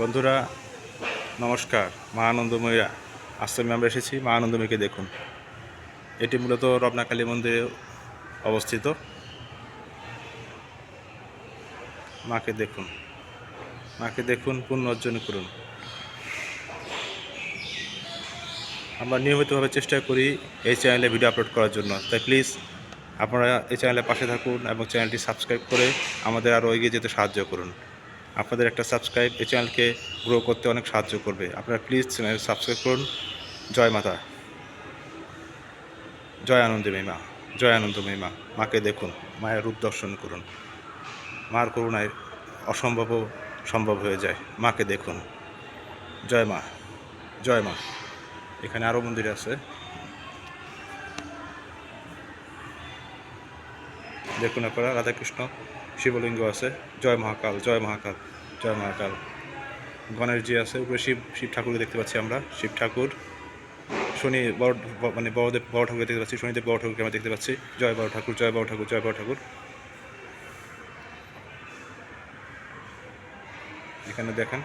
বন্ধুরা, নমস্কার, মা আনন্দময়ী আশ্রমে আমরা এসেছি মা আনন্দময়ীকে দেখুন। এটি মূলত রবনা কালী মন্দিরে অবস্থিত। মাকে দেখুন। মাকে দেখুন পুণ্য অর্জন করুন। আমরা নিয়মিতভাবে চেষ্টা করি এই চ্যানেলে ভিডিও আপলোড করার জন্য। তাই প্লিজ আপনারা এই চ্যানেলের পাশে থাকুন এবং চ্যানেলটি সাবস্ক্রাইব করে আমাদের আরও এগিয়ে যেতে সাহায্য করুন। আপনাদের একটা সাবস্ক্রাইব এই চ্যানেলকে গ্রো করতে অনেক সাহায্য করবে। আপনারা প্লিজ চ্যানেল সাবস্ক্রাইব করুন। জয় মাতা। জয় আনন্দময়ী মা জয় আনন্দ মা মাকে দেখুন, মায়ের রূপ দর্শন করুন। মার করুণায় অসম্ভবও সম্ভব হয়ে যায়। মাকে দেখুন। জয় মা। জয় মা। এখানে আরও মন্দির আছে। দেখুন আপনারা, রাধাকৃষ্ণ। শিবলিঙ্গ আছে। জয় মহাকাল জয় মহাকাল জয় মহাকাল। গণেশজি আছে, উপরে শিব শিব ঠাকুরকে দেখতে পাচ্ছি আমরা। শিব ঠাকুর, শনি বড় মানে বড়দেব, বড় ঠাকুর দেখতে পাচ্ছি, শনিদেব বড় ঠাকুরকে আমরা দেখতে পাচ্ছি। জয় বড় ঠাকুর, জয় বড় ঠাকুর, জয় বড় ঠাকুর। এখানে দেখেন।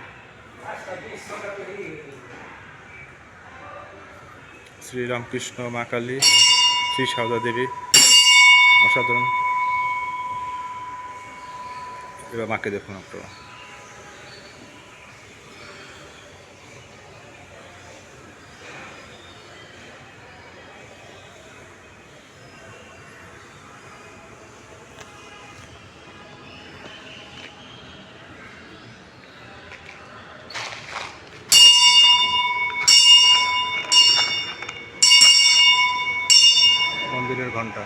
শ্রীরামকৃষ্ণ মা কালী, শ্রী সারদা দেবী, অসাধারণ। এবার মাকে দেখুন আপনারা ঘণ্টা।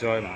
জয় মা